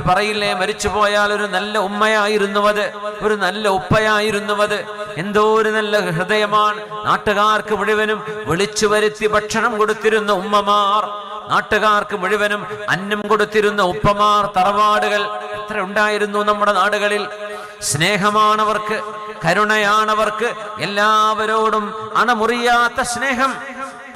പറയില്ലേ മരിച്ചു പോയാൽ ഒരു നല്ല ഉമ്മയായിരുന്നുവത് ഒരു നല്ല ഉപ്പയായിരുന്നുവത്. എന്തോ ഒരു നല്ല ഹൃദയമാണ്. നാട്ടുകാർക്ക് മുഴുവനും വിളിച്ചു വരുത്തി ഭക്ഷണം കൊടുത്തിരുന്ന ഉമ്മമാർ നാട്ടുകാർക്ക് മുഴുവനും അന്നം കൊടുത്തിരുന്ന ഉപ്പമാർ തറവാടുകൾ എത്ര ഉണ്ടായിരുന്നു നമ്മുടെ നാടുകളിൽ. സ്നേഹമാണവർക്ക് കരുണയാണവർക്ക് എല്ലാവരോടും അണമുറിയാത്ത സ്നേഹം.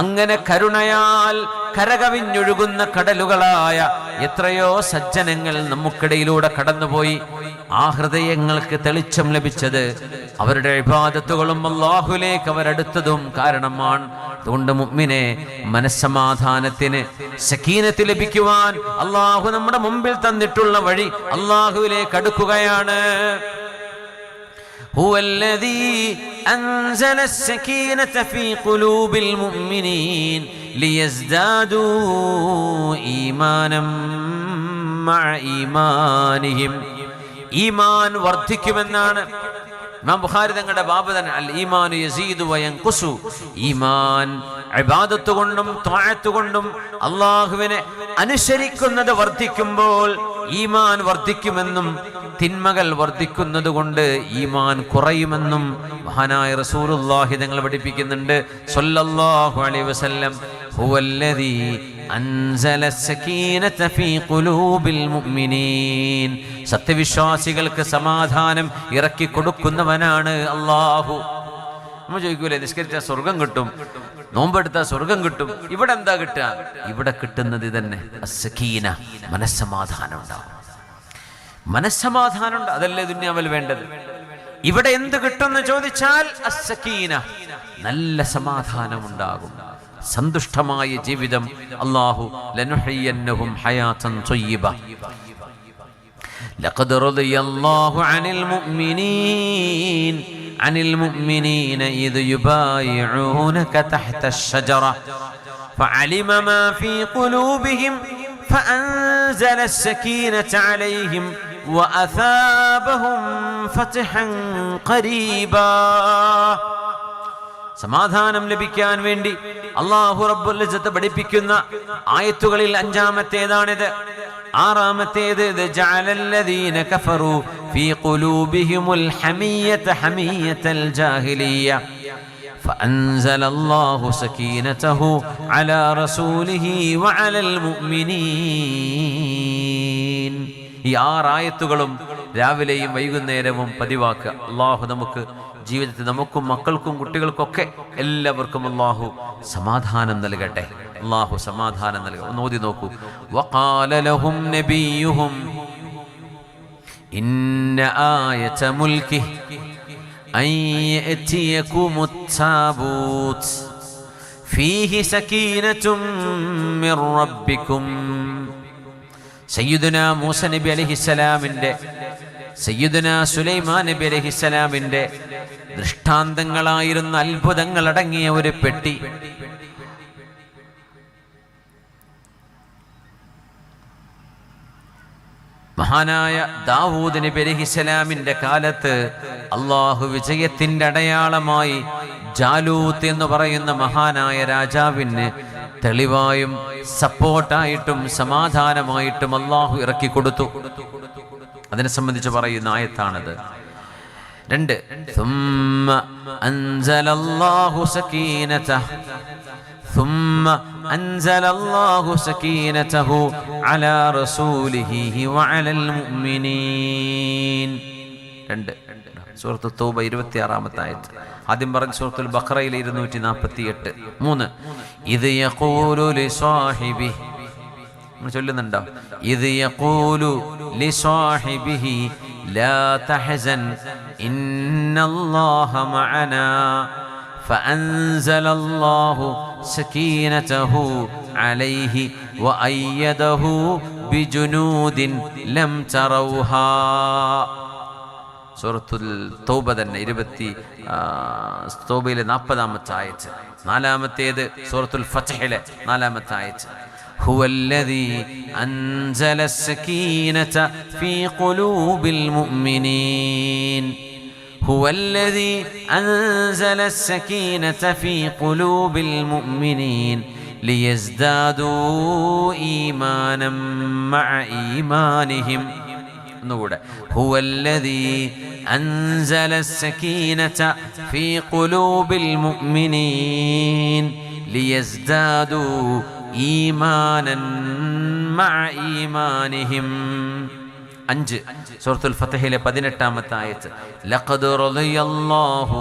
അങ്ങനെ കരുണയാൽ കരകവിഞ്ഞൊഴുകുന്ന കടലുകളായ എത്രയോ സജ്ജനങ്ങൾ നമുക്കിടയിലൂടെ കടന്നുപോയി ആ ഹൃദയങ്ങൾക്ക് തെളിച്ചം ലഭിച്ചത് അവരുടെ വിവാദത്തുകളും അള്ളാഹുലേക്ക് അവരടുത്തതും കാരണമാണ് അതുകൊണ്ട് മുമ്മിനെ മനസ്സമാധാനത്തിന് സക്കീനത്ത് ലഭിക്കുവാൻ അള്ളാഹു നമ്മുടെ മുമ്പിൽ തന്നിട്ടുള്ള വഴി അള്ളാഹുവിലേക്ക് അടുക്കുകയാണ് هو الذي أنزل السكينة في قلوب المؤمنين ليزدادوا إيمانا مع إيمانهم ഈമാൻ വർദ്ധിക്കുമെന്നാണ് ഇമാം ബുഖാരി തങ്ങളുടെ ബാബു തന്നെ അൽ ഈമാനു യസീദു വയൻഖുസു ഈമാൻ ഇബാദത്ത് കൊണ്ടും ത്വാഅത്ത് കൊണ്ടും അല്ലാഹുവിനെ അനുസരിക്കുന്നത് വർദ്ധിക്കുമ്പോൾ ഈമാൻ വർദ്ധിക്കുമെന്നും തിന്മകൾ വർദ്ധിക്കുന്നത് കൊണ്ട് ഈമാൻ കുറയുമെന്നും മഹാനായ റസൂലുള്ളാഹി തങ്ങൾ പഠിപ്പിക്കുന്നുണ്ട്. സല്ലല്ലാഹു അലൈഹി വസല്ലം ഹുവല്ലദീ അൻസല സകീനത ഫീ ഖുലൂബിൽ മുഅ്മിനീൻ. സത്യവിശ്വാസികൾക്ക് സമാധാനം ഇറക്കി കൊടുക്കുന്നവനാണ് അല്ലാഹു. നമ്മൾ ചോദിക്കൂലേ നിസ്കരിച്ചാൽ സ്വർഗം കിട്ടും നോമ്പെടുത്താൽ സ്വർഗം കിട്ടും ഇവിടെ എന്താ കിട്ടുക? ഇവിടെ കിട്ടുന്നത് തന്നെ അസഖീന മനസ്സമാധാനം ഉണ്ടാവും. മനസ്സമാധാനം ഉണ്ട് അതല്ലേ ദുന്യാവിൽ വേണ്ടത്? ഇവിടെ എന്ത് കിട്ടുമെന്ന് ചോദിച്ചാൽ അസഖീന നല്ല സമാധാനം ഉണ്ടാകും. സന്തുഷ്ടമായ ജീവിതം അള്ളാഹു ലനുഹയ്യന്നഹും ഹയാത്തൻ ത്വയ്യിബ لقد رضي الله عن المؤمنين عن المؤمنين إذ يبايعونك تحت الشجرة فعلم ما في قلوبهم فأنزل السكينة عليهم وأثابهم فتحا قريبا സമാധാനം ലഭിക്കാൻ വേണ്ടി അള്ളാഹു റബ്ബുൽ ഇസ്സത്ത് പഠിപ്പിക്കുന്ന ആയത്തുകളിൽ അഞ്ചാമത്തേതാണിത് ആറാമത്തേത് ഇത് ജഅലല്ലദീന കഫറു ഫീ ഖുലൂബിഹിമുൽ ഹമിയത ഹമിയതൽ ജാഹിലിയ്യ فأنزل الله سكينته على رسوله وعلى المؤمنين ഈ ആറായത്തുകളും രാവിലെയും വൈകുന്നേരവും പതിവാക്കുക അള്ളാഹു നമുക്ക് ജീവിതത്തിൽ നമുക്കും മക്കൾക്കും കുട്ടികൾക്കൊക്കെ എല്ലാവർക്കും അള്ളാഹു സമാധാനം നൽകട്ടെ അള്ളാഹു സമാധാനം നൽകുക ഒന്ന് ഓതി നോക്കൂ വഖാലലഹും നബിയുഹും ഇന്ന ആയത മുൽക്കി أن يأتيكم التابوت فيه سكينة من ربكم സയ്യിദുന മൂസ നബി അലഹിസ്സലാമിൻ്റെ സയ്യിദുന സുലൈമാൻ നബി അലഹിസ്സലാമിന്റെ ദൃഷ്ടാന്തങ്ങളായിരുന്ന അത്ഭുതങ്ങൾ അടങ്ങിയ ഒരു പെട്ടി. മഹാനായ ദാവൂദ് നബി അലഹിസ്സലാമിന്റെ കാലത്ത് അള്ളാഹു വിജയത്തിന്റെ അടയാളമായി ജാലൂത്ത് എന്ന് പറയുന്ന മഹാനായ രാജാവിന് തെളിവായും സപ്പോർട്ടായിട്ടും സമാധാനമായിട്ടും അള്ളാഹു ഇറക്കി കൊടുത്തു. അതിനെ സംബന്ധിച്ച് പറയുന്ന ആയത്താണത് രണ്ട് ثم أنزل الله سكينته ثم أنزل الله سكينته على رسوله وعلى المؤمنين രണ്ട് സൂറത്ത് തൗബ ഇരുപത്തി ആറാമത്തെ ആയത്ത് ആദ്യം പറഞ്ഞ സൂറത്തുൽ ബഖറയിലെ ഇരുന്നൂറ്റി നാൽപ്പത്തി എട്ട് മൂന്ന് ഇത് യഖൂലു ലിസ്വാഹിബി നമ്മൾ ചൊല്ലുന്നുണ്ടോ ഇത് യഖൂലു ലിസ്വാഹിബിഹി ലാ തഹസൻ ഇന്നല്ലാഹ മഅനാ فأنزل الله سكينته عليه وأيده بجنود لم تروها സൂറത്തുൽ തൗബ തന്നെ ഇരുപത്തി തൗബയിലെ നാൽപ്പതാമത്തെ ആയത്ത് നാലാമത്തേത് സൂറത്തുൽ ഫത്തഹിലെ നാലാമത്തെ ആയത്ത് هو الذي أنزل السكينة في قلوب المؤمنين. هو الذي أنزل السكينة في قلوب المؤمنين ليزدادوا إيمانا مع إيمانهم. هو الذي أنزل السكينة في قلوب المؤمنين ليزدادوا إيمانا مع إيمانهم അഞ്ച് സൂറത്തുൽ ഫത്തഹിലെ പതിനെട്ടാമത്തെ ആയത്ത് ലഖദ് റളിയല്ലാഹു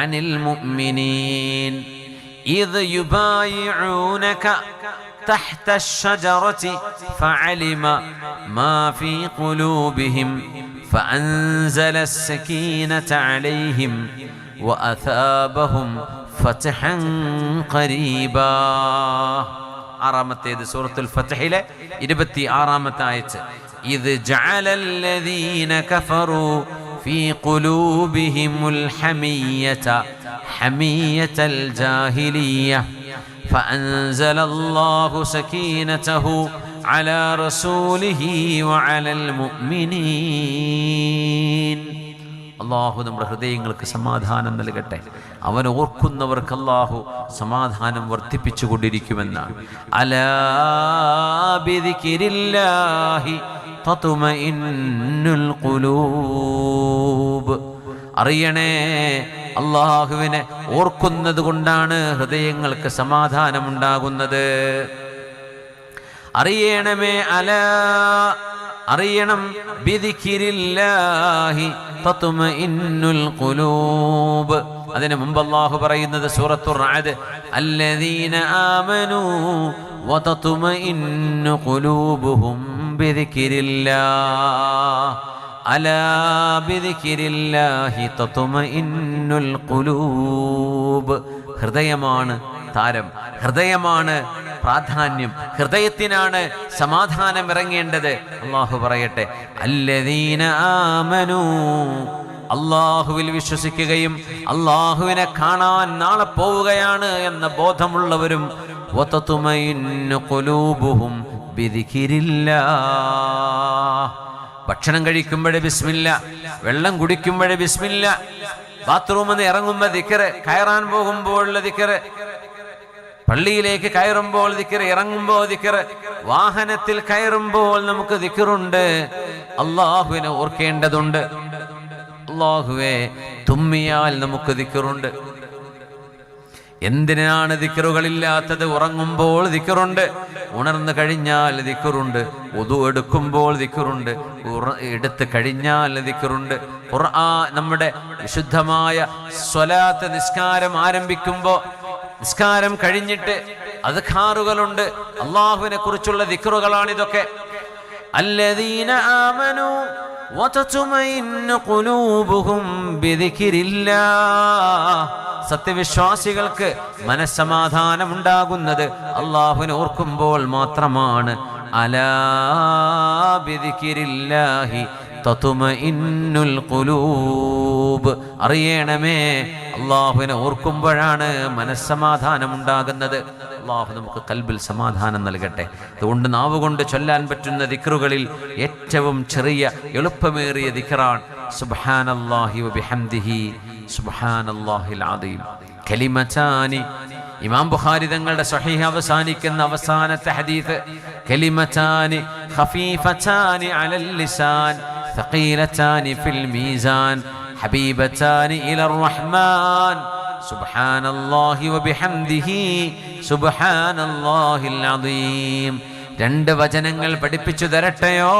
അനിൽ മുഅ്മിനീൻ إذ يبايعونك تحت الشجرة فعلم ما في قلوبهم فأنزل السكينة عليهم وأثابهم فتحا قريبا ആറാമത്തേത് സൂറത്തുൽ ഫത്തഹിലെ ഇരുപത്തി ആറാമത്തെ ആയത്ത് ഇത് ജഅലല്ലദീന കഫറു في قلوبهم الحمية حمية الجاهلية فأنزل الله سكينته على رسوله وعلى المؤمنين അള്ളാഹു നമ്മുടെ ഹൃദയങ്ങൾക്ക് സമാധാനം നൽകട്ടെ. അവൻ ഓർക്കുന്നവർക്ക് അള്ളാഹു സമാധാനം വർദ്ധിപ്പിച്ചു കൊണ്ടിരിക്കുമെന്നാണ്. അറിയണേ അള്ളാഹുവിനെ ഓർക്കുന്നത് കൊണ്ടാണ് ഹൃദയങ്ങൾക്ക് സമാധാനമുണ്ടാകുന്നത്. അറിയണമേ അല അറിയണം. ഖുലൂബ്. അതിന് മുമ്പ് അല്ലാഹു പറയുന്നത് സൂറത്തുർ റഅദ് അല്ലദീന ആമനൂ വതത്മഇന്നു ഖുലൂബുഹും ബിദിക്കിരില്ലാഹ് അലാ ബിദിക്കിരില്ലാഹി തത്മഇന്നുൽ ഖുലൂബ്. ഹൃദയമാണ് താരം. ഹൃദയമാണ് പ്രാധാന്യം ഹൃദയത്തിനാണ് സമാധാനം ഇറങ്ങേണ്ടത് അള്ളാഹു പറയട്ടെ അല്ലദീന അള്ളാഹുവിൽ വിശ്വസിക്കുകയും അള്ളാഹുവിനെ കാണാൻ നാളെ പോവുകയാണ് എന്ന ബോധമുള്ളവരും ഭക്ഷണം കഴിക്കുമ്പോഴേ ബിസ്മില്ല വെള്ളം കുടിക്കുമ്പോഴേ ബിസ്മില്ല ബാത്റൂമിൽ നിന്ന് ഇറങ്ങുമ്പോൾ ദിക്കറ് കയറാൻ പോകുമ്പോഴുള്ള ദിക്കറ് പള്ളിയിലേക്ക് കയറുമ്പോൾ ദിക്കർ ഇറങ്ങുമ്പോൾ ദിക്കർ വാഹനത്തിൽ കയറുമ്പോൾ നമുക്ക് ദിക്കറുണ്ട്. അള്ളാഹുവിനെ ഓർക്കേണ്ടതുണ്ട്. അള്ളാഹുവെ തുമ്മിയാൽ നമുക്ക് ദിക്കറുണ്ട്. എന്തിനാണ് ദിക്കറുകളില്ലാത്തത്? ഉറങ്ങുമ്പോൾ ദിക്കറുണ്ട്. ഉണർന്നു കഴിഞ്ഞാൽ ദിക്കറുണ്ട്. ഒതു എടുക്കുമ്പോൾ ദിക്കറുണ്ട്. എടുത്തു കഴിഞ്ഞാൽ ദിക്കറുണ്ട്. നമ്മുടെ വിശുദ്ധമായ സ്വലാത്ത് നിസ്കാരം ആരംഭിക്കുമ്പോൾ നിസ്കാരം കഴിഞ്ഞിട്ട് അത് ഖാറുകളുണ്ട് അള്ളാഹുവിനെ കുറിച്ചുള്ള ദിക്റുകളാണ് ഇതൊക്കെ സത്യവിശ്വാസികൾക്ക് മനസ്സമാധാനം ഉണ്ടാകുന്നത് അള്ളാഹുവിനെ ഓർക്കുമ്പോൾ മാത്രമാണ്. അലാബിദിക്കിരില്ലാഹി തതുമഇന്നുൽ ഖുലൂബ് അറിയണമേ അള്ളാഹുവിനെ ഓർക്കുമ്പോഴാണ് മനസ്സമാധാനം ഉണ്ടാകുന്നത് അള്ളാഹു നമുക്ക് കൽബിൽ സമാധാനം നൽകട്ടെ. അതുകൊണ്ട് നാവ് കൊണ്ട് ചൊല്ലാൻ പറ്റുന്ന ദിക്റുകളിൽ ഏറ്റവും ചെറിയ എളുപ്പമേറിയ ദിക്റാണ് സുബ്ഹാനല്ലാഹി വബിഹംദിഹി സുബ്ഹാനല്ലാഹിൽ ആദീം കലിമതാനി ഇമാം ബുഖാരി തങ്ങളുടെ സ്വഹീഹ് അവസാനിക്കുന്ന അവസാനത്തെ ഹദീസ് കലിമതാനി ഖഫീഫതാനി അലൽ ലിസാൻ. ثقيلتان في الميزان حبيبتان إلى الرحمن سبحان الله وبحمده سبحان الله العظيم രണ്ട് വചനങ്ങൾ പഠിപ്പിച്ചു തരട്ടെയോ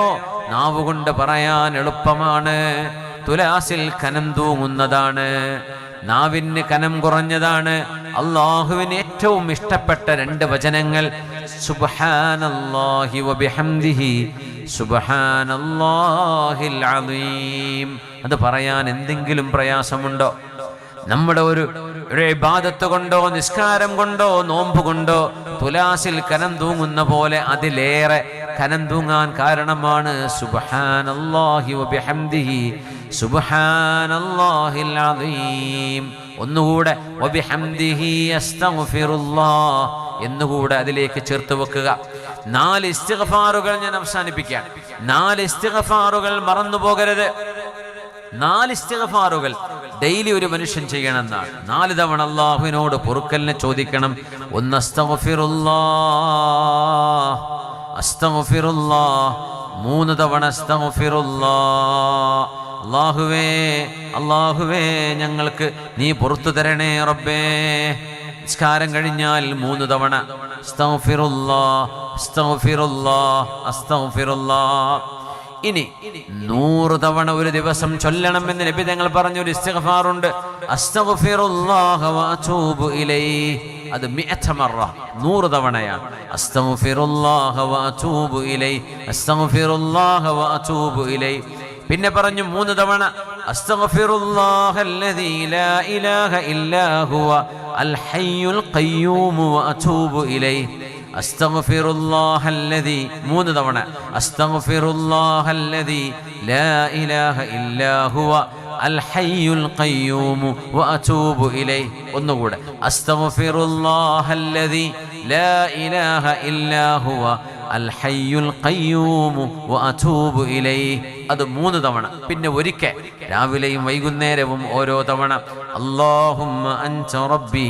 നാവുകൊണ്ട് പറയാൻ എളുപ്പമാണ് തുലാസിൽ കനം തൂങ്ങുന്നതാണ് നാവിന് കനം കുറഞ്ഞതാണ് അള്ളാഹുവിന് ഏറ്റവും ഇഷ്ടപ്പെട്ട രണ്ട് വചനങ്ങൾ സുബ്ഹാനല്ലാഹി വബിഹംദിഹി സുബ്ഹാനല്ലാഹിൽ അലീം അത് പറയാൻ എന്തെങ്കിലും പ്രയാസമുണ്ടോ? നമ്മുടെ ഒരു ഇബാദത്ത് കൊണ്ടോ നിസ്കാരം കൊണ്ടോ നോമ്പ് കൊണ്ടോ തുലാസിൽ കനം തൂങ്ങുന്ന പോലെ അതിലേറെ കനം തൂങ്ങാൻ കാരണമാണ് ഒന്നുകൂടെ എന്നുകൂടെ അതിലേക്ക് ചേർത്ത് വെക്കുക. നാല് ഇസ്തിഗ്ഫാറുകൾ ഞാൻ അവസാനിപ്പിക്കാം. നാല് ഇസ്തിഗ്ഫാറുകൾ മറന്നു പോകരുത്. നാല് ഇസ്തിഗ്ഫാറുകൾ ഡെയിലി ഒരു മനുഷ്യൻ ചെയ്യണമെന്നാണ്. നാല് തവണ അള്ളാഹുവിനോട് പൊറുക്കലിനെ ചോദിക്കണം. ഒന്ന് മൂന്ന് തവണ അള്ളാഹുവേ അള്ളാഹുവേ ഞങ്ങൾക്ക് നീ പുറത്തു തരണേ റബ്ബേ. നിസ്കാരം കഴിഞ്ഞാൽ മൂന്ന് തവണ ഇനി നൂറ് തവണ ഒരു ദിവസം ചൊല്ലണം എന്ന് നബി തങ്ങൾ പറഞ്ഞ ഒരു ഇസ്തിഗ്ഫാറുണ്ട്. അസ്തഗ്ഫിറുല്ലാഹ അത് നൂറ് തവണയാണ്. അസ്തഗ്ഫിറുല്ലാഹ അസ്തഗ്ഫിറുല്ലാഹ പിന്നെ പറഞ്ഞു മൂന്ന് തവണ അസ്തഗ്ഫിറുല്ലാഹല്ലദീ മൂന്ന് തവണ. ലാ ഇലാഹ ഹയ്യുൽ ഖയ്യൂം വഅതൂബു ഇലൈഹി ലാ ഇലാഹ ഹയ്യുൽ ഖയ്യൂം വഅതൂബു ഇലൈഹി അത് മൂന്ന് തവണ. പിന്നെ ഒരിക്കൽ രാവിലെയും വൈകുന്നേരവും ഓരോ തവണ. അല്ലാഹുമ്മ അൻത റബ്ബി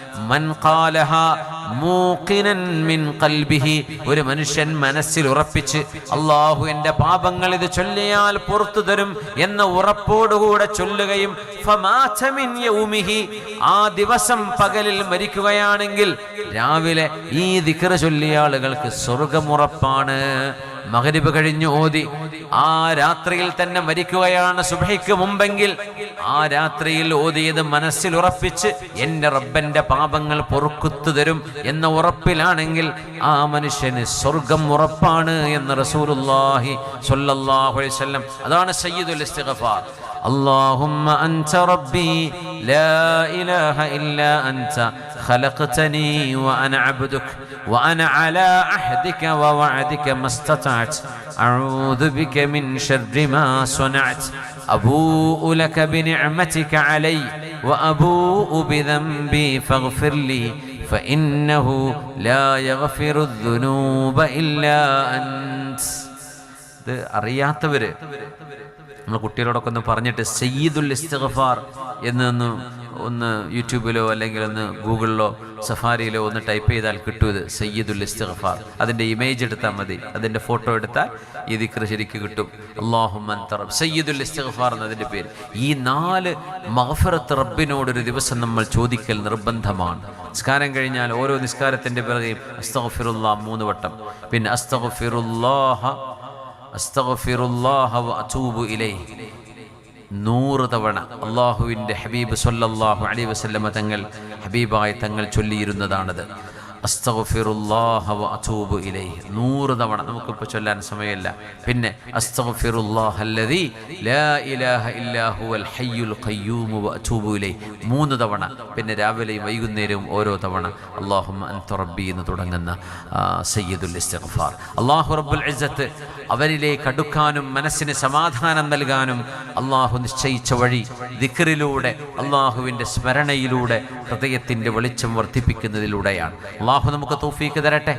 മൻ ഖാലഹ മൂഖിനൻ മിൻ ഖൽബിഹി. ഒരു മനുഷ്യൻ മനസ്സിൽ ഉറപ്പിച്ച് അള്ളാഹു എന്റെ പാപങ്ങൾ ഇത് ചൊല്ലിയാൽ പുറത്തു തരും എന്ന ഉറപ്പോടുകൂടെ ചൊല്ലുകയും ആ ദിവസം പകലിൽ മരിക്കുകയാണെങ്കിൽ രാവിലെ ഈ ദിക്ർ ചൊല്ലിയ ആളുകൾക്ക് സ്വർഗമുറപ്പാണ്. മകരിബ് കഴിഞ്ഞു ഓതി. ആ രാത്രിയിൽ തന്നെ മരിക്കുകയാണ് സുബൈക്ക് മുമ്പെങ്കിൽ ആ രാത്രിയിൽ ഓതിയത് മനസ്സിൽ ഉറപ്പിച്ച് എൻ്റെ റബ്ബന്റെ പാപങ്ങൾ പൊറുക്കുത്തു തരും എന്ന ഉറപ്പിലാണെങ്കിൽ ആ മനുഷ്യന് സ്വർഗം ഉറപ്പാണ് എന്ന് റസൂലുള്ളാഹി സ്വല്ലല്ലാഹു അലൈഹി വസല്ലം അതാണ് സയ്യിദുൽ ഇസ്തിഗ്ഫാർ اللهم أنت ربي لا إله إلا أنت خلقتني وأنا عبدك وأنا على عهدك ووعدك ما استطعت أعوذ بك من شر ما صنعت أبوء لك بنعمتك علي وأبوء بذنبي فاغفر لي فإنه لا يغفر الذنوب إلا أنت ഇത് അറിയാത്തവര് നമ്മൾ കുട്ടികളോടൊക്കെ ഒന്ന് പറഞ്ഞിട്ട് സയ്യിദുൽ ഇസ്തിഗ്ഫാർ എന്നൊന്ന് ഒന്ന് യൂട്യൂബിലോ അല്ലെങ്കിൽ ഒന്ന് ഗൂഗിളിലോ സഫാരിയിലോ ഒന്ന് ടൈപ്പ് ചെയ്താൽ കിട്ടൂ ഇത്. സയ്യിദുൽ ഇസ്തിഗ്ഫാർ. അതിന്റെ ഇമേജ് എടുത്താൽ മതി. അതിന്റെ ഫോട്ടോ എടുത്താൽ ഈ ദിക്ർ ശരിക്ക് കിട്ടും. അള്ളാഹുമൻ സയ്യിദുൽ ഇസ്തിഗ്ഫാർ എന്നതിന്റെ പേര്. ഈ നാല് മഹഫറത്ത് റബ്ബിനോട് ഒരു ദിവസം നമ്മൾ ചോദിക്കൽ നിർബന്ധമാണ്. നിസ്കാരം കഴിഞ്ഞാൽ ഓരോ നിസ്കാരത്തിന്റെ പിറകെയും അസ്തഫിറുല്ലാ മൂന്ന് വട്ടം. പിന്നെ അസ്തഗ്ഫിറുല്ലാഹ അസ്തഗ്ഫിറുല്ലാഹ വഅതൂബു ഇലൈഹി. നൂറ് തവണ അള്ളാഹുവിന്റെ ഹബീബ് സൊല്ലാഹു അലൈഹി വസല്ലമ തങ്ങൾ ഹബീബായ തങ്ങൾ ചൊല്ലിയിരുന്നതാണത്. അസ്തഗ്ഫിറുല്ലാഹ വഅതൂബു ഇലൈഹി. നൂറ് തവണ നമുക്കിപ്പോൾ ചൊല്ലാൻ സമയമില്ല. പിന്നെ അസ്തഗ്ഫിറുല്ലാഹല്ലദീ ലാ ഇലാഹ ഇല്ലാ ഹുവൽ ഹയ്യുൽ ഖയ്യൂം വഅതൂബു ഇലൈഹി. മൂന്ന് തവണ പിന്നെ രാവിലെയും വൈകുന്നേരവും ഓരോ തവണ അല്ലാഹുമ്മ അൻത റബ്ബി എന്ന് തുടങ്ങുന്ന സയ്യിദുൽ ഇസ്തിഗ്ഫാർ. അല്ലാഹു റബ്ബുൽ ഇസ്സത്ത് അവരിലേക്ക് അടുക്കാനും മനസ്സിന് സമാധാനം നൽകാനും അള്ളാഹു നിശ്ചയിച്ച വഴി ദിക്റിലൂടെ അള്ളാഹുവിന്റെ സ്മരണയിലൂടെ ഹൃദയത്തിന്റെ വെളിച്ചം വർദ്ധിപ്പിക്കുന്നതിലൂടെയാണ്. അള്ളാഹു നമുക്ക് തൗഫീക്ക് തരട്ടെ.